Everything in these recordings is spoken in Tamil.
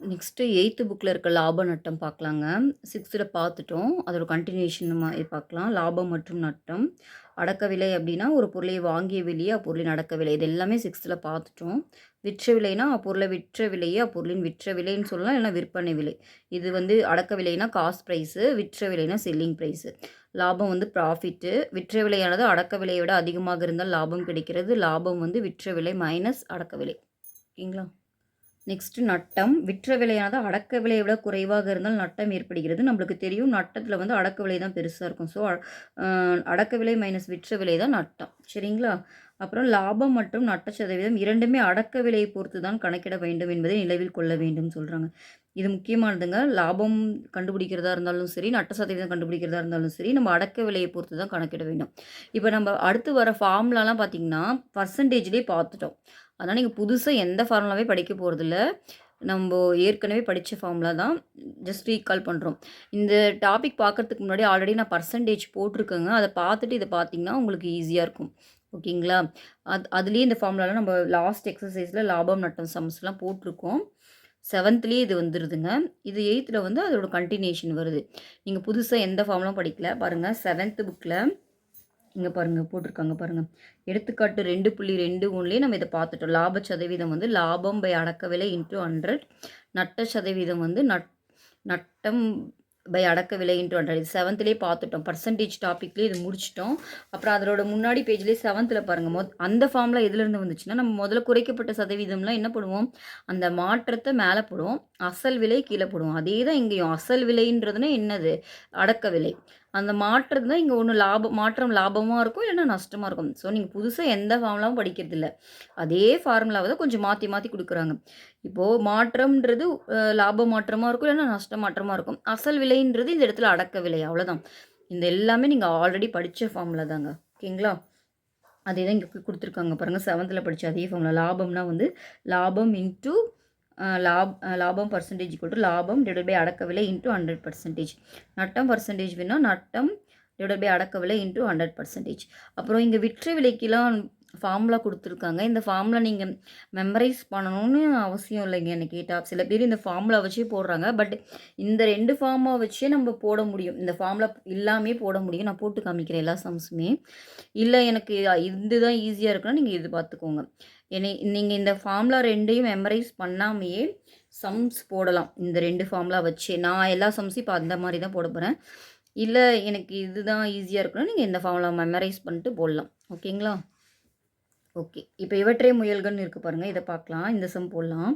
நெக்ஸ்ட்டு எயித்து புக்கில் இருக்க லாப நட்டம் பார்க்கலாங்க. சிக்ஸ்த்தில் பார்த்துட்டோம். அதோட கண்டினியூஷன் மாதிரி பார்க்கலாம். லாபம் மற்றும் நட்டம். அடக்க விலை அப்படின்னா ஒரு பொருளை வாங்கிய விலையே அப்பொருளின் அடக்க விலை. இது எல்லாமே சிக்ஸ்த்தில் பார்த்துட்டோம். விற்ற விலைனா அப்பொருளை விற்ற விலையே அப்பொருளின் விற்ற விலைன்னு சொல்லலாம். இல்லைனா விற்பனை விலை. இது வந்து அடக்க விலைனா காஸ்ட் ப்ரைஸு விற்ற விலைனா செல்லிங் ப்ரைஸு லாபம் வந்து ப்ராஃபிட்டு விற்ற விலையானது அடக்க விலையை விட அதிகமாக இருந்தால் லாபம் கிடைக்கிறது. லாபம் வந்து விற்ற விலை மைனஸ் அடக்க விலை. ஓகேங்களா? நெக்ஸ்ட்டு நட்டம். விற்ற விலையானது அடக்க விலையை விட குறைவாக இருந்தால் நட்டம் ஏற்படுகிறது. நம்மளுக்கு தெரியும் நட்டத்தில் வந்து அடக்க விலை தான் பெருசாக இருக்கும். ஸோ அடக்க விலை மைனஸ் விற்ற விலை தான் நட்டம். சரிங்களா? அப்புறம் லாபம் மற்றும் நட்ட சதவீதம் இரண்டுமே அடக்க விலையை பொறுத்து தான் கணக்கிட வேண்டும் என்பதை நிலவில் கொள்ள வேண்டும் சொல்கிறாங்க இது முக்கியமானதுங்க. லாபம் கண்டுபிடிக்கிறதா இருந்தாலும் சரி நட்ட சதவீதம் கண்டுபிடிக்கிறதா இருந்தாலும் சரி நம்ம அடக்க விலையை பொறுத்து தான் கணக்கிட வேண்டும். இப்போ நம்ம அடுத்து வர ஃபார்ம்லாலாம் பார்த்திங்கன்னா பர்சன்டேஜ்லேயே பார்த்துட்டோம் அதனால் நீங்கள் புதுசாக எந்த ஃபார்முலாவே படிக்க போகிறதில்ல நம்ம ஏற்கனவே படித்த ஃபார்முலா தான் ஜஸ்ட் ரீகால் பண்ணுறோம் இந்த டாபிக் பார்க்குறதுக்கு முன்னாடி ஆல்ரெடி நான் பர்சன்டேஜ் போட்டிருக்கேங்க. அதை பார்த்துட்டு இதை பார்த்தீங்கன்னா உங்களுக்கு ஈஸியாக இருக்கும். ஓகேங்களா? அது அதுலேயே இந்த ஃபார்முலாவில் நம்ம லாஸ்ட் எக்ஸசைஸில் லாபம் நட்டம் சம்ஸ்லாம் போட்டிருக்கோம். செவன்த்லேயே இது வந்துடுதுங்க இது எயித்தில் வந்து அதோட கண்டினியூஷன் வருது. நீங்கள் புதுசாக எந்த ஃபார்முலாம் படிக்கல. பாருங்கள் செவன்த்து புக்கில் இங்கே பாருங்கள் போட்டிருக்காங்க பாருங்கள் எடுத்துக்காட்டு ரெண்டு புள்ளி ரெண்டு ஒன்றுலேயே நம்ம இதை பார்த்துட்டோம். லாப சதவீதம் வந்து லாபம் பை அடக்க விலை இன்ட்டு ஹண்ட்ரட் நட்ட சதவீதம் வந்து நட் நட்டம் பை அடக்க விலை இன்ட்டு ஹண்ட்ரட் இது செவன்த்துலேயே பார்த்துட்டோம். பர்சன்டேஜ் டாப்பிக்லேயே இது முடிச்சிட்டோம். அப்புறம் அதோட முன்னாடி பேஜ்லேயே செவன்த்தில் பாருங்கள் மொத் அந்த ஃபார்மில் எதுலேருந்து வந்துச்சுன்னா நம்ம முதல்ல குறைக்கப்பட்ட சதவீதம்லாம் என்ன பண்ணுவோம் அந்த மாற்றத்தை மேலே போடுவோம். அசல் விலை கீழே போடுவோம். அதே தான் இங்கேயும். அசல் விலைன்றதுனா என்னது? அடக்க விலை அந்த மாற்றம் தான் இங்கே ஒன்று லாபம் மாற்றம் லாபமாக இருக்கும் இல்லைன்னா நஷ்டமாக இருக்கும். ஸோ நீங்கள் புதுசாக எந்த ஃபார்முலாவும் படிக்கிறது இல்லை. அதே ஃபார்முலாவை தான் கொஞ்சம் மாற்றி மாற்றி கொடுக்குறாங்க. இப்போது மாற்றம்ன்றது லாப மாற்றமாக இருக்கும் இல்லைன்னா நஷ்ட மாற்றமாக இருக்கும். அசல் விலைன்றது இந்த இடத்துல அடக்க விலை அவ்வளோதான் இந்த எல்லாமே நீங்கள் ஆல்ரெடி படித்த ஃபார்முலா தாங்க. ஓகேங்களா? அதே தான் இங்கே கொடுத்துருக்காங்க பாருங்கள் செவன்த்தில் படித்த அதே ஃபார்முலா லாபம்னா வந்து லாபம் இன்ட்டு லாப் லாபம் பர்சன்டேஜ் கொடுத்து லாபம் டிவைட் பை அடக்க விலை இன்ட்டு ஹண்ட்ரட் பர்சன்டேஜ் நட்டம் பர்சன்டேஜ் வேணால் நட்டம் டிவைட் பை அடக்க விலை இன்ட்டு ஹண்ட்ரட் பர்சன்டேஜ் அப்புறம் இங்கே விற்ற விலைக்கெலாம் ஃபார்முலா கொடுத்துருக்காங்க. இந்த ஃபார்முலா நீங்கள் மெமரைஸ் பண்ணணும்னு அவசியம் இல்லைங்க என்னை கேட்டால் சில பேர் இந்த ஃபார்முலா வச்சே போடுறாங்க. பட் இந்த ரெண்டு ஃபார்மை வச்சே நம்ம போட முடியும். இந்த ஃபார்முலா இல்லாமே போட முடியும். நான் போட்டு காமிக்கிறேன் எல்லா சம்ஸுமே இல்லை எனக்கு இது தான் ஈஸியாக இருக்குன்னா நீங்கள் இது பார்த்துக்கோங்க என்னை நீங்கள் இந்த ஃபார்முலா ரெண்டையும் மெமரைஸ் பண்ணாமையே சம்ஸ் போடலாம். இந்த ரெண்டு ஃபார்முலா வச்சு. நான் எல்லா சம்ஸும் இப்போ அந்த மாதிரி தான் போட போகிறேன் இல்லை எனக்கு இதுதான் ஈஸியாக இருக்குன்னா நீங்கள் இந்த ஃபார்முலா மெமரைஸ் பண்ணிட்டு போடலாம். ஓகேங்களா ஓகே. இப்போ இவற்றை முயல்கள்னு இருக்குது பாருங்கள் இதை பார்க்கலாம். இந்த சம் போடலாம்.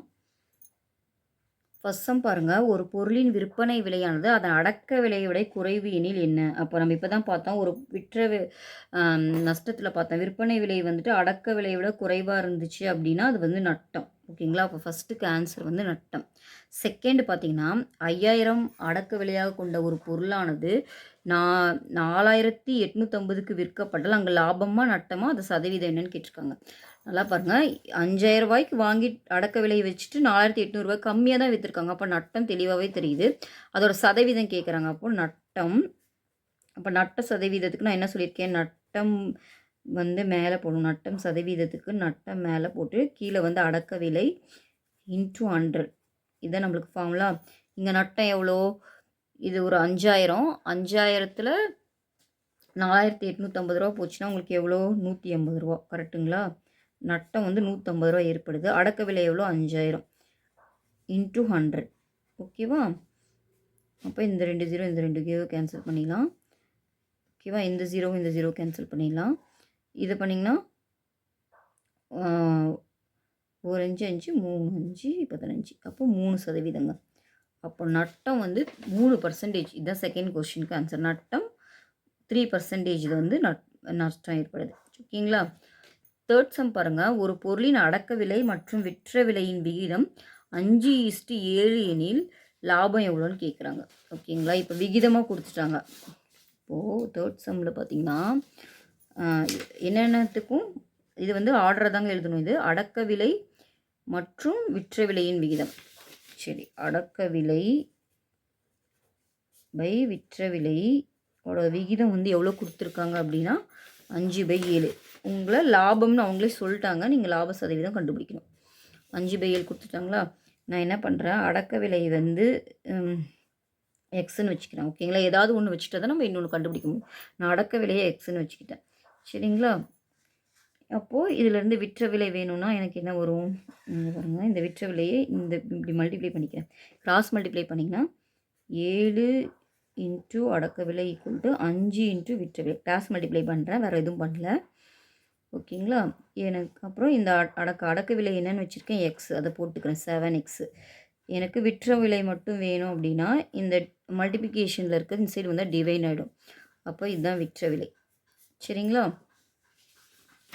ஃபஸ்ட் சம் பாருங்கள் ஒரு பொருளின் விற்பனை விலையானது அதன் அடக்க விலையை விட குறைவு எனில் என்ன? அப்போ நம்ம இப்போ தான் பார்த்தோம். ஒரு விற்ற நஷ்டத்தில் பார்த்தோம். விற்பனை விலை வந்துட்டு அடக்க விலையை விட குறைவாக இருந்துச்சு அப்படின்னா அது வந்து நட்டம். ஓகேங்களா? அப்போ ஃபஸ்ட்டுக்கு ஆன்சர் வந்து நட்டம். செகண்ட் பார்த்திங்கன்னா ஐயாயிரம் அடக்க விலையாக கொண்ட ஒரு பொருளானது நான் நாலாயிரத்தி எட்நூற்றம்பதுக்கு விற்கப்பட்டால் அங்கே லாபமாக நட்டமாக அது சதவீதம் என்னன்னு கேட்டிருக்காங்க. நல்லா பாருங்கள் அஞ்சாயிரம் ரூபாய்க்கு வாங்கி அடக்க விலை வச்சுட்டு நாலாயிரத்தி எட்நூறுரூவா கம்மியாக தான் விற்றுருக்காங்க அப்போ நட்டம் தெளிவாகவே தெரியுது. அதோட சதவீதம் கேட்குறாங்க. அப்போ நட்டம் அப்போ நட்ட சதவீதத்துக்கு நான் என்ன சொல்லியிருக்கேன்? நட்டம் வந்து மேலே போடணும். நட்டம் சதவீதத்துக்கு நட்டம் மேலே போட்டு கீழே வந்து அடக்க விலை இன்ட்டு ஹண்ட்ரட் இதான் நம்மளுக்கு ஃபார்முலா இங்கே நட்டம் எவ்வளோ? இது ஒரு அஞ்சாயிரம். அஞ்சாயிரத்தில் நாலாயிரத்தி எட்நூற்றம்பது ரூபா போச்சுன்னா உங்களுக்கு எவ்வளோ? நூற்றி ஐம்பது ரூபா. கரெக்டுங்களா? நட்டம் வந்து நூற்றம்பது ரூபா ஏற்படுது. அடக்க விலை எவ்வளோ? அஞ்சாயிரம். Into hundred. ஓகேவா? அப்போ இந்த ரெண்டு ஜீரோ இந்த ரெண்டு ஜீரோ கேன்சல் பண்ணிடலாம். ஓகேவா? இந்த ஜீரோவும் இந்த ஜீரோ கேன்சல் பண்ணிடலாம். இது பண்ணிங்கன்னா ஒரு அஞ்சு அஞ்சு மூணு அஞ்சு பதினஞ்சு. அப்போ மூணு சதவீதங்க. அப்போ நட்டம் வந்து மூணு பர்சன்டேஜ் இதுதான் செகண்ட் கொஸ்டினுக்கு ஆன்சர் நட்டம் த்ரீ பர்சன்டேஜில் வந்து நட் நஷ்டம் ஏற்படுது. ஓகேங்களா? தேர்ட் சம் பாருங்கள் ஒரு பொருளின் அடக்க விலை மற்றும் விற்ற விலையின் விகிதம் அஞ்சு இஸ்டு ஏழு எனில் லாபம் எவ்வளோன்னு கேட்குறாங்க ஓகேங்களா? இப்போ விகிதமாக கொடுத்துட்டாங்க. இப்போது தேர்ட் சம்மில் பார்த்திங்கன்னா என்னென்னத்துக்கும் இது வந்து ஆர்டரை தாங்க எழுதணும் இது. அடக்க விலை மற்றும் விற்ற விலையின் விகிதம். சரி அடக்க விலை பை விற்ற விலை விகிதம் வந்து எவ்வளோ கொடுத்துருக்காங்க அப்படின்னா அஞ்சு பை ஏழு. உங்களை லாபம்னு அவங்களே சொல்லிட்டாங்க. நீங்கள் லாப சதவீதம் கண்டுபிடிக்கணும். அஞ்சு பை ஏழு கொடுத்துட்டாங்களா? நான் என்ன பண்ணுறேன் அடக்க விலை வந்து எக்ஸ்ன்னு வச்சுக்கிறேன். ஓகேங்களா? ஏதாவது ஒன்று வச்சுட்டா தான் நம்ம இன்னொன்று கண்டுபிடிக்க முடியும். நான் அடக்க விலையை எக்ஸ்ன்னு வச்சுக்கிட்டேன். சரிங்களா? அப்போது இதிலேருந்து விற்ற விலை வேணும்னா எனக்கு என்ன வரும்? வருங்க இந்த விற்ற விலையை இந்த இப்படி மல்டிப்ளை பண்ணிக்கிறேன். கிராஸ் மல்டிப்ளை பண்ணிங்கன்னா ஏழு இன்ட்டு அடக்க விலை ஈக்குவல் டு அஞ்சு இன்ட்டு விற்ற விலை கிராஸ் மல்டிப்ளை பண்ணுறேன் வேறு எதுவும் பண்ணல. ஓகேங்களா எனக்கு அப்புறம் இந்த அடக்க அடக்க விலை என்னென்னு வச்சுருக்கேன் எக்ஸ் அதை போட்டுக்கிறேன் செவன் எக்ஸு எனக்கு விற்ற விலை மட்டும் வேணும் அப்படின்னா இந்த மல்டிப்ளிகேஷனில் இருக்க இந்த சைடு வந்தால் டிவைன் ஆகிடும் அப்போ இதுதான் விற்ற விலை. சரிங்களா?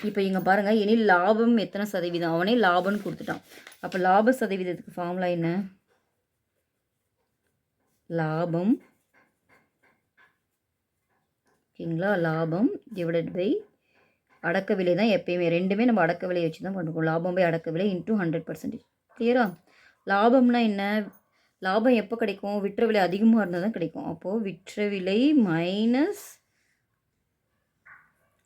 இப்போ இங்கே பாருங்கள் இனி லாபம் எத்தனை சதவீதம்? அவனே லாபம்னு கொடுத்துட்டான். அப்போ லாப சதவீதத்துக்கு ஃபார்முலா என்ன? லாபம். ஓகேங்களா? லாபம் டிவைடட் பை அடக்க விலை தான் எப்பயுமே. ரெண்டுமே நம்ம அடக்க விலையை வச்சு தான் பண்ணுவோம் லாபம் பை அடக்க விலை இன்ட்டு ஹண்ட்ரட் பர்சன்டேஜ் கிளியரா லாபம்னா என்ன? லாபம் எப்போ கிடைக்கும்? விற்ற விலை அதிகமாக இருந்தால் தான் கிடைக்கும். அப்போது விற்ற விலை மைனஸ்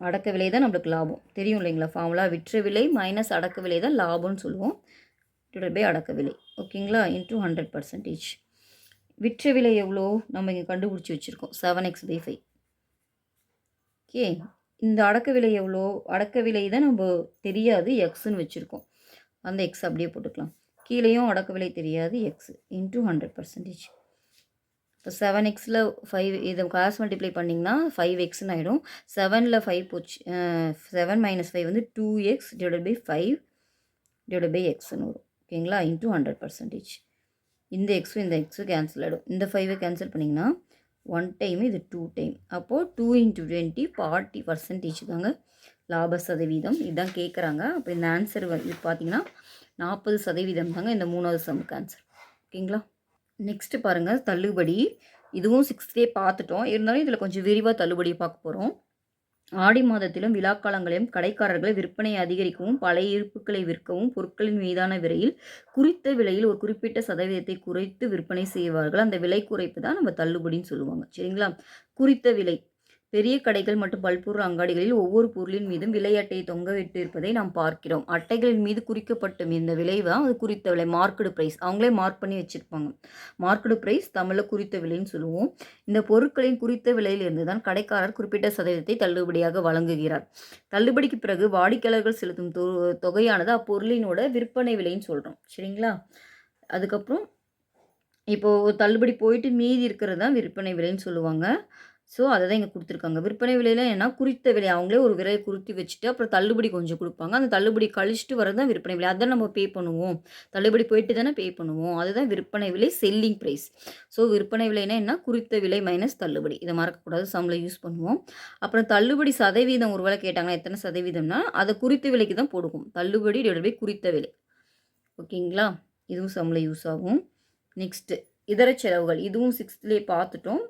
அடக்க விலை தான் நம்மளுக்கு லாபம். தெரியும் இல்லைங்களா? ஃபார்முலா விற்ற விலை மைனஸ் அடக்க விலை தான் லாபம்னு சொல்லுவோம். டிவைட் பை அடக்க விலை. ஓகேங்களா? இன்ட்டு ஹண்ட்ரட் பர்சன்டேஜ் விற்ற விலை எவ்வளோ? நம்ம இங்கே கண்டுபிடிச்சி வச்சுருக்கோம். Seven X by five okay இந்த அடக்க விலை எவ்வளோ? அடக்க விலை தான் நம்ம தெரியாது. எக்ஸ்ன்னு வச்சுருக்கோம். அந்த எக்ஸ் அப்படியே போட்டுக்கலாம். கீழேயும் அடக்க விலை தெரியாது. எக்ஸ் இன்ட்டு ஹண்ட்ரட் பர்சன்டேஜ் இப்போ செவன் எக்ஸில் ஃபைவ் இதை கிளாஸ் மல்டிப்ளை பண்ணிங்கன்னா ஃபைவ் எக்ஸ்னு ஆகிடும் செவனில் ஃபைவ் போச்சு செவன் மைனஸ் ஃபைவ் வந்து two X divide by five divide by எக்ஸ்னு வரும். ஓகேங்களா இன்ட்டு ஹண்ட்ரட் பர்சன்டேஜ் இந்த எக்ஸும் இந்த எக்ஸும் கேன்சல் ஆகிடும் இந்த ஃபைவை கேன்சல் பண்ணிங்கன்னா ஒன் டைம் இது டூ டைம் அப்போது two into twenty forty percentage தாங்க லாப சதவீதம். இதுதான் கேட்குறாங்க அப்போ இந்த ஆன்சர் இது பார்த்தீங்கன்னா நாற்பது சதவீதம் தாங்க இந்த மூணாவது சமுக்கு ஆன்சர் ஓகேங்களா நெக்ஸ்ட்டு பாருங்கள் தள்ளுபடி. இதுவும் சிக்ஸ்த்லேயே பார்த்துட்டோம். இருந்தாலும் இதில் கொஞ்சம் விரிவாக தள்ளுபடி பார்க்க போகிறோம் ஆடி மாதத்திலும் விழாக்காலங்களிலும் கடைக்காரர்கள் விற்பனையை அதிகரிக்கவும் பழைய இருப்புக்களை விற்கவும் பொருட்களின் மீதான விலையில் குறித்த விலையில் ஒரு குறிப்பிட்ட சதவீதத்தை குறைத்து விற்பனை செய்வார்கள். அந்த விலை குறைப்பு தான் நம்ம தள்ளுபடின்னு சொல்லுவாங்க. சரிங்களா? குறித்த விலை. பெரிய கடைகள் மற்றும் பல்பொருள் அங்காடிகளில் ஒவ்வொரு பொருளின் மீதும் விலை அட்டையை தொங்கவிட்டு இருப்பதை நாம் பார்க்கிறோம். அட்டைகளின் மீது குறிக்கப்பட்ட இந்த விலை தான் அது குறித்த விலை. மார்க்கெடு ப்ரைஸ் அவங்களே மார்க் பண்ணி வச்சுருப்பாங்க. மார்க்கெடு ப்ரைஸ் தமிழில் குறித்த விலைன்னு சொல்லுவோம். இந்த பொருட்களின் குறித்த விலையிலிருந்து தான் கடைக்காரர் குறிப்பிட்ட சதவீதத்தை தள்ளுபடியாக வழங்குகிறார். தள்ளுபடிக்கு பிறகு வாடிக்கையாளர்கள் செலுத்தும் தொ- தொகையானது அப்பொருளினோட விற்பனை விலைன்னு சொல்கிறோம் சரிங்களா? அதுக்கப்புறம் இப்போது தள்ளுபடி போயிட்டு மீதி இருக்கிறது தான் விற்பனை விலைன்னு சொல்லுவாங்க. ஸோ அதை தான் இங்கே கொடுத்துருக்காங்க. விற்பனை விலையில் என்ன குறித்த விலை. அவங்களே ஒரு விலையை குறித்து வச்சுட்டு அப்புறம் தள்ளுபடி கொஞ்சம் கொடுப்பாங்க. அந்த தள்ளுபடி கழிச்சிட்டு வரது தான் விற்பனை விலை. அதை நம்ம பே பண்ணுவோம். தள்ளுபடி போயிட்டு தானே பே பண்ணுவோம். அதுதான் விற்பனை விலை செல்லிங் ப்ரைஸ் ஸோ விற்பனை விலைனா என்ன? குறித்த விலை மைனஸ் தள்ளுபடி. இதை மறக்கக்கூடாது. சம்மில் யூஸ் பண்ணுவோம். அப்புறம் தள்ளுபடி சதவீதம் ஒரு வேளை கேட்டாங்கன்னா எத்தனை சதவீதம்னா அதை குறித்த விலைக்கு தான் போடுவோம். தள்ளுபடி டிவைட் பை குறித்த விலை. ஓகேங்களா இதுவும் சம்மில் யூஸ் ஆகும். நெக்ஸ்ட்டு இதர செலவுகள். இதுவும் சிக்ஸ்த்லேயே பார்த்துட்டோம்.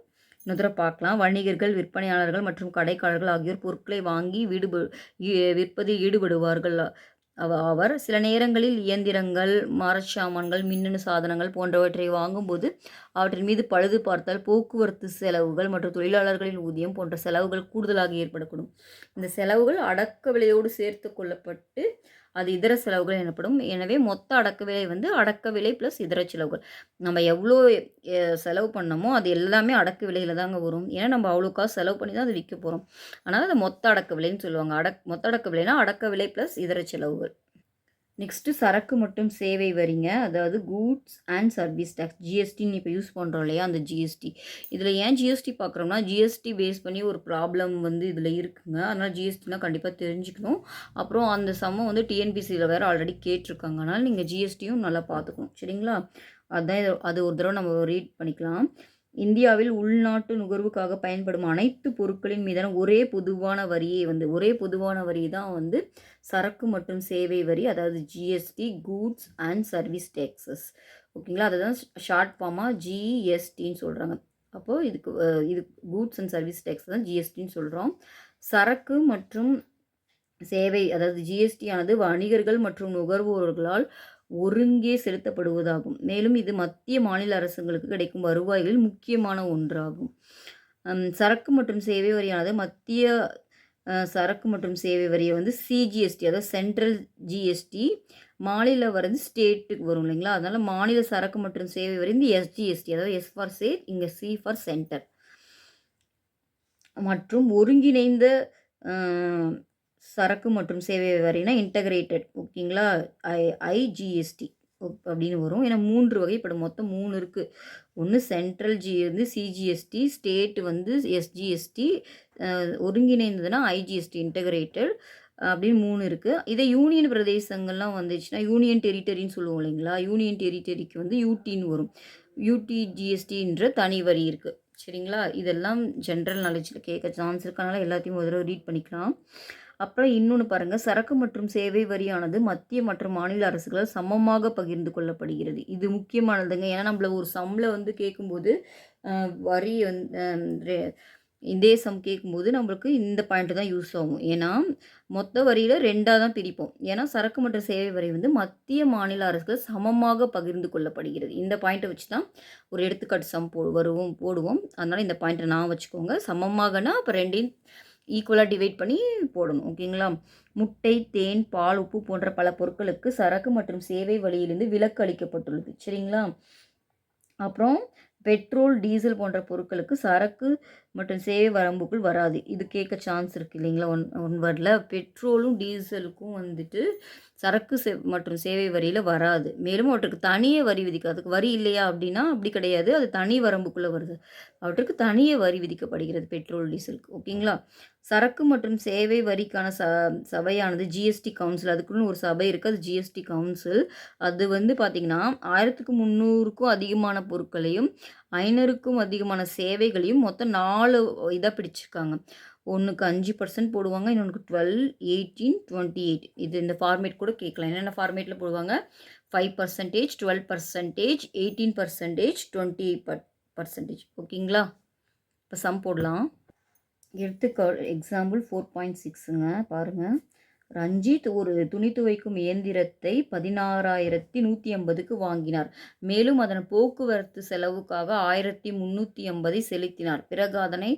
இன்னொரு பார்க்கலாம். வணிகர்கள் விற்பனையாளர்கள் மற்றும் கடைக்காரர்கள் ஆகியோர் பொருட்களை வாங்கி விடுப ஈ- விற்பதில் ஈடுபடுவார்கள். அவ- அவர் சில நேரங்களில் இயந்திரங்கள் மரச்சாமான்கள் மின்னணு சாதனங்கள் போன்றவற்றை வாங்கும்போது அவற்றின் மீது பழுது பார்த்தால் போக்குவரத்து செலவுகள் மற்றும் தொழிலாளர்களின் ஊதியம் போன்ற செலவுகள் கூடுதலாக ஏற்படக்கூடும். இந்த செலவுகள் அடக்க விலையோடு சேர்த்து கொள்ளப்பட்டு அது இதர செலவுகள் எனப்படும். எனவே மொத்த அடக்க விலை வந்து அடக்க விலை ப்ளஸ் இதர செலவுகள். நம்ம எவ்வளோ செலவு பண்ணமோ அது எல்லாமே அடக்க விலையில் தாங்க வரும். ஏன்னா நம்ம அவ்வளோ காசு செலவு பண்ணி தான் அது விற்க போகிறோம் அதனால் அது மொத்த அடக்க விலைன்னு சொல்லுவாங்க. அடக் மொத்த அடக்க விலைனா அடக்க விலை ப்ளஸ் இதர செலவுகள். நெக்ஸ்ட்டு சரக்கு மற்றும் சேவை வரிங்க. அதாவது கூட்ஸ் அண்ட் சர்வீஸ் டேக்ஸ் ஜிஎஸ்டின்னு இப்போ யூஸ் பண்ணுறோம் இல்லையா அந்த ஜிஎஸ்டி இதில் ஏன் ஜிஎஸ்டி பார்க்குறோம்னா ஜிஎஸ்டி பேஸ் பண்ணி ஒரு ப்ராப்ளம் வந்து இதில் இருக்குங்க. அதனால் ஜிஎஸ்டினா கண்டிப்பாக தெரிஞ்சுக்கணும். அப்புறம் அந்த சம்மம் வந்து டிஎன்பிசியில் வேறு ஆல்ரெடி கேட்டிருக்காங்க. அதனால் நீங்கள் ஜிஎஸ்டியும் நல்லா பார்த்துக்கணும் சரிங்களா? அதுதான் அது ஒரு தடவை நம்ம ரீட் பண்ணிக்கலாம். இந்தியாவில் உள்நாட்டு நுகர்வுக்காக பயன்படும் அனைத்து பொருட்களின் மீதான ஒரே பொதுவான வரியே வந்து ஒரே பொதுவான வரி தான் வந்து சரக்கு மற்றும் சேவை வரி அதாவது GST goods and service taxes ஓகேங்களா? அதை தான் ஷார்ட் ஃபார்மாக ஜிஎஸ்டின்னு சொல்கிறாங்க அப்போது இதுக்கு இது கூட்ஸ் அண்ட் சர்வீஸ் டேக்ஸ் தான் ஜிஎஸ்டின்னு சொல்கிறோம் சரக்கு மற்றும் சேவை அதாவது ஜிஎஸ்டி ஆனது வணிகர்கள் மற்றும் நுகர்வோர்களால் ஒருங்கே செலுத்தப்படுவதாகும். மேலும் இது மத்திய மாநில அரசுகளுக்கு கிடைக்கும் வருவாய்களில் முக்கியமான ஒன்றாகும். சரக்கு மற்றும் சேவை வரியானது மத்திய சரக்கு மற்றும் சேவை வரியை வந்து சிஜிஎஸ்டி அதாவது சென்ட்ரல் ஜிஎஸ்டி மாநில வர்றது ஸ்டேட்டுக்கு வரும் இல்லைங்களா? அதனால் மாநில சரக்கு மற்றும் சேவை வரி இந்த எஸ்ஜிஎஸ்டி அதாவது எஸ் ஃபார் ஸ்டேட் இங்கே சி ஃபார் சென்டர் மற்றும் ஒருங்கிணைந்த சரக்கு மற்றும் சேவை வரினா இன்டகிரேட்டட் ஓகேங்களா ஐ ஐஜிஎஸ்டி அப்படின்னு வரும். ஏன்னா மூன்று வகை இப்போ மொத்தம் மூணு இருக்குது ஒன்று சென்ட்ரல் ஜி வந்து சிஜிஎஸ்டி ஸ்டேட் வந்து எஸ்ஜிஎஸ்டி ஒருங்கிணைந்ததுன்னா ஐஜிஎஸ்டி இன்டகிரேட்டட் அப்படின்னு மூணு இருக்குது இதே யூனியன் பிரதேசங்கள்லாம் வந்துச்சுன்னா யூனியன் டெரிட்டரின்னு சொல்லுவோம் இல்லைங்களா? யூனியன் டெரிட்டரிக்கு வந்து யூடின்னு வரும். யூடி ஜிஎஸ்டின்ற தனி வரி இருக்குது சரிங்களா? இதெல்லாம் ஜென்ரல் நாலேஜில் கேட்க சான்ஸ் இருக்கனால எல்லாத்தையும் ஒரு தடவை ரீட் பண்ணிக்கலாம். அப்புறம் இன்னொன்று பாருங்கள் சரக்கு மற்றும் சேவை வரியானது மத்திய மற்றும் மாநில அரசுகளால் சமமாக பகிர்ந்து கொள்ளப்படுகிறது. இது முக்கியமானதுங்க. ஏன்னா நம்மள ஒரு சம்மில் வந்து கேட்கும்போது வரி வந்து இதே சம் கேட்கும்போது நம்மளுக்கு இந்த பாயிண்ட் தான் யூஸ் ஆகும். ஏன்னா மொத்த வரியில் ரெண்டாக தான் பிரிப்போம். ஏன்னா சரக்கு மற்றும் சேவை வரி வந்து மத்திய மாநில அரசுகள் சமமாக பகிர்ந்து கொள்ளப்படுகிறது. இந்த பாயிண்ட்டை வச்சு தான் ஒரு எடுத்துக்காட்டு சம் போ வருவோம் போடுவோம். அதனால் இந்த பாயிண்ட்டை நான் வச்சுக்கோங்க. சமமாகனா அப்போ ரெண்டையும் ஈக்குவலாக டிவைட் பண்ணி போடணும் ஓகேங்களா முட்டை தேன் பால் உப்பு போன்ற பல பொருட்களுக்கு சரக்கு மற்றும் சேவை வழியிலிருந்து விலக்கு அளிக்கப்பட்டுள்ளது சரிங்களா? அப்புறம் பெட்ரோல் டீசல் போன்ற பொருட்களுக்கு சரக்கு மற்றும் சேவை வரம்புக்குள் வராது. இது கேட்க சான்ஸ் இருக்குது இல்லைங்களா? ஒன் ஒன் வேர்டில் பெட்ரோலும் டீசலுக்கும் வந்துட்டு சரக்கு சே மற்றும் சேவை வரியில் வராது. மேலும் அவற்றுக்கு தனியே வரி விதிக்க அதுக்கு வரி இல்லையா அப்படின்னா அப்படி கிடையாது. அது தனி வரம்புக்குள்ளே வருது. அவற்றுக்கு தனியே வரி விதிக்கப்படுகிறது பெட்ரோல் டீசலுக்கு. ஓகேங்களா? சரக்கு மற்றும் சேவை வரிக்கான ச சபையானது ஜிஎஸ்டி கவுன்சில் அதுக்குன்னு ஒரு சபை இருக்குது அது ஜிஎஸ்டி கவுன்சில் அது வந்து பார்த்திங்கன்னா ஆயிரத்துக்கு முந்நூறுக்கும் அதிகமான பொருட்களையும் ஐநூறுக்கும் அதிகமான சேவைகளையும் மொத்தம் நாலு இதாக பிடிச்சிருக்காங்க. ஒன்றுக்கு அஞ்சு பர்சன்ட் போடுவாங்க இன்னொன்றுக்கு டுவெல் எயிட்டீன் டுவெண்ட்டி எயிட் இது இந்த ஃபார்மேட் கூட கேட்கலாம். என்னென்ன ஃபார்மேட்டில் போடுவாங்க? Five percentage twelve percentage eighteen percentage twenty percentage ஓகேங்களா? இப்போ சம் போடலாம். எடுத்துக்க எக்ஸாம்பிள் ஃபோர் பாயிண்ட் சிக்ஸுங்க பாருங்கள் ரஞ்சித் ஒரு துணி துவைக்கும் இயந்திரத்தை பதினாறாயிரத்தி நூற்றி ஐம்பதுக்கு வாங்கினார். மேலும் அதன் போக்குவரத்து செலவுக்காக ஆயிரத்தி முந்நூற்றி ஐம்பதை செலுத்தினார். பிறகு அதனை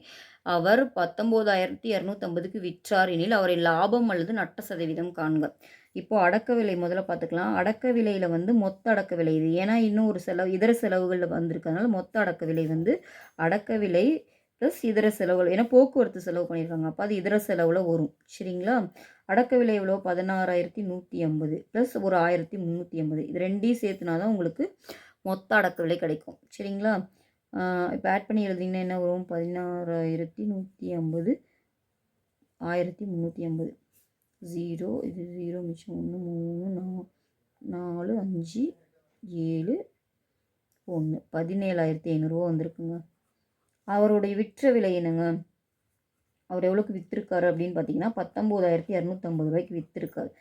அவர் பத்தொம்போதாயிரத்தி இரநூத்தம்பதுக்கு விற்றார் எனில் அவரை லாபம் அல்லது நட்ட சதவீதம் காண்க. இப்போ அடக்க விலை முதல்ல பார்த்துக்கலாம். அடக்க விலையில் வந்து மொத்த அடக்க விலை இது. ஏன்னா இன்னும் ஒரு செலவு இதர செலவுகளில் வந்திருக்கனால மொத்த அடக்க விலை வந்து அடக்க விலை ப்ளஸ் இதர செலவுகள் ஏன்னா போக்குவரத்து செலவு பண்ணியிருக்காங்க. அப்போ அது இதர செலவில் வரும். சரிங்களா? அடக்க விலை எவ்வளோ? பதினாறாயிரத்தி நூற்றி ஐம்பது. ப்ளஸ் ஒரு ஆயிரத்தி முந்நூற்றி ஐம்பது. இது ரெண்டையும் சேர்த்துனா தான் உங்களுக்கு மொத்த அடக்க விலை கிடைக்கும். சரிங்களா? இப்போ ஆட் பண்ணி எழுதிங்கன்னா என்ன வரும்? பதினாறாயிரத்தி நூற்றி ஐம்பது. ஆயிரத்தி முந்நூற்றி ஐம்பது. ஜீரோ இது ஜீரோ மிச்சம் ஒன்று மூணு நா நாலு அஞ்சு ஏழு ஒன்று பதினேழாயிரத்தி ஐநூறுரூவா வந்திருக்குங்க. அவருடைய விற்ற விலை என்னங்க? அவர் எவ்வளோக்கு விற்றுருக்காரு அப்படின்னு பார்த்தீங்கன்னா பத்தொம்போதாயிரத்தி இரநூத்தம்பது ரூபாய்க்கு விற்றுருக்காரு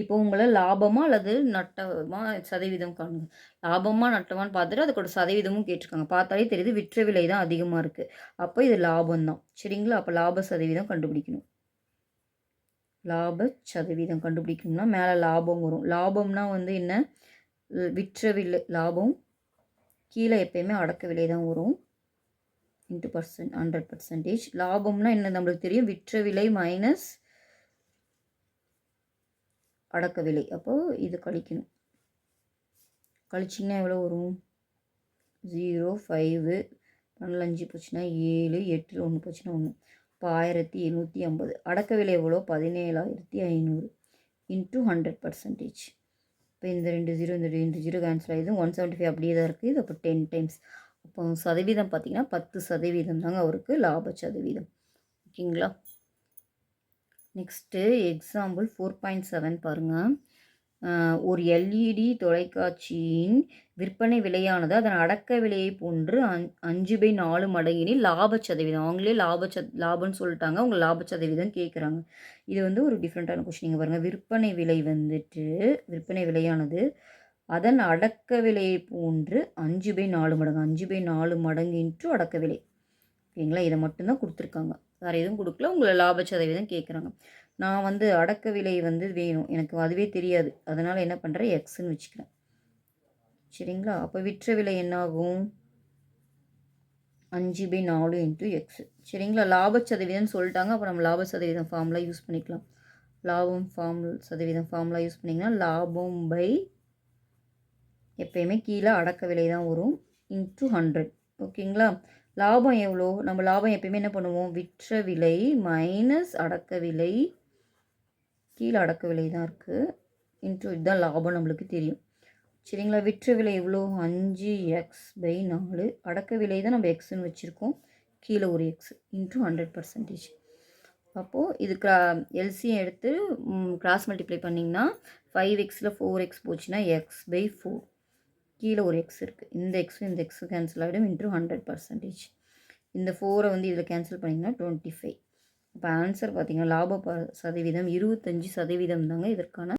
இப்போ உங்களை லாபமாக அல்லது நட்டமா சதவீதம் காணுங்க. லாபமாக நட்டமான்னு பார்த்துட்டு அதுக்கோட சதவீதமும் கேட்டிருக்காங்க. பார்த்தாலே தெரியுது விற்ற விலை தான் அதிகமாக இருக்குது அப்போ இது லாபம் தான் சரிங்களா? அப்போ லாப சதவீதம் கண்டுபிடிக்கணும். லாப சதவீதம் கண்டுபிடிக்கணும்னா மேலே லாபம் வரும். லாபம்னா வந்து என்ன? விற்ற விலை லாபம் கீழே எப்பயுமே அடக்க விலை தான் வரும். இன்ட்டு பர்சன்ட் ஹண்ட்ரட் பர்சன்டேஜ் லாபம்னா என்ன நம்மளுக்கு தெரியும். விற்ற விலை மைனஸ் அடக்க விலை. அப்போது இது கழிக்கணும். கழிச்சிங்கன்னா எவ்வளோ வரும்? ஜீரோ ஃபைவு பன்னெண்டு அஞ்சு போச்சுன்னா ஏழு எட்டு ஒன்று போச்சுன்னா ஒன்று இப்போ ஆயிரத்தி எழுநூற்றி ஐம்பது. அடக்க விலை எவ்வளோ? பதினேழாயிரத்தி ஐநூறு. இன்ட்டு ஹண்ட்ரட் பர்சன்டேஜ் இப்போ இந்த ரெண்டு ஜீரோ இந்த ரெண்டு ஜீரோ கேன்சல் ஆகிடுது ஒன் செவன்ட்டி ஃபைவ் அப்படியே தான் இருக்குது இது அப்போ டென் டைம்ஸ் அப்போ சதவீதம் பார்த்தீங்கன்னா பத்து சதவீதம் தாங்க அவருக்கு லாப சதவீதம். ஓகேங்களா? Next example four point seven பாருங்கள் ஒரு எல்இடி தொலைக்காட்சியின் விற்பனை விலையானது அதன் அடக்க விலையை போன்று அஞ் அஞ்சு பை நாலு மடங்கினி லாப சதவீதம். அவங்களே லாப ச லாபம்னு சொல்லிட்டாங்க அவங்க லாப சதவீதம் கேட்குறாங்க இது வந்து ஒரு டிஃப்ரெண்ட்டான கொஸ்டின் பாருங்கள் விற்பனை விலை வந்துட்டு விற்பனை விலையானது அதன் அடக்க விலையை போன்று அஞ்சு பை நாலு மடங்கு அஞ்சு பை நாலு மடங்கு இன்ட்டு அடக்க விலை ஓகேங்களா? இதை மட்டும்தான் கொடுத்துருக்காங்க. வேறு எதுவும் கொடுக்கல. உங்களை லாப சதவீதம் கேட்குறாங்க நான் வந்து அடக்க விலை வந்து வேணும். எனக்கு அதுவே தெரியாது. அதனால் என்ன பண்ணுறேன் எக்ஸ்ன்னு வச்சுக்கிறேன். சரிங்களா? அப்போ விற்ற விலை என்னாகும்? அஞ்சு பை நாலு இன்ட்டு எக்ஸ் சரிங்களா? லாப சதவீதம்னு சொல்லிட்டாங்க. அப்போ நம்ம லாப சதவீதம் ஃபார்முலா யூஸ் பண்ணிக்கலாம். லாபம் ஃபார்ம் சதவீதம் ஃபார்முலா யூஸ் பண்ணிங்கன்னா லாபம் பை எப்பயுமே கீழே அடக்க விலை தான் வரும். இன்ட்டு ஹண்ட்ரட் ஓகேங்களா? லாபம் எவ்வளோ? நம்ம லாபம் எப்பயுமே என்ன பண்ணுவோம்? விற்ற விலை மைனஸ் அடக்க விலை கீழே அடக்க விலை தான் இருக்குது இன்ட்டு இதுதான் லாபம் நம்மளுக்கு தெரியும். சரிங்களா? விற்ற விலை எவ்வளோ? அஞ்சு எக்ஸ் பை நாலு. அடக்க விலை தான் நம்ம எக்ஸ்ன்னு வச்சுருக்கோம். கீழே ஒரு எக்ஸ் இன்ட்டு ஹண்ட்ரட் பர்சன்டேஜ் அப்போது இது க்ரா எல்சியும் எடுத்து கிராஸ் மல்டிப்ளை பண்ணிங்கன்னா ஃபைவ் எக்ஸில் ஃபோர் எக்ஸ் போச்சுன்னா எக்ஸ் பை ஃபோர் கீழே ஒரு எக்ஸ் இருக்குது இந்த எக்ஸும் இந்த எக்ஸும் கேன்சல் ஆகிடும் இன்ட்ரூ ஹண்ட்ரட் பர்சன்டேஜ் இந்த ஃபோரை வந்து இதில் கேன்சல் பண்ணிங்கன்னா டுவெண்ட்டி ஃபைவ் இப்போ ஆன்சர் பார்த்திங்கன்னா லாப ப சதவீதம் இருபத்தஞ்சி சதவீதம் தாங்க இதற்கான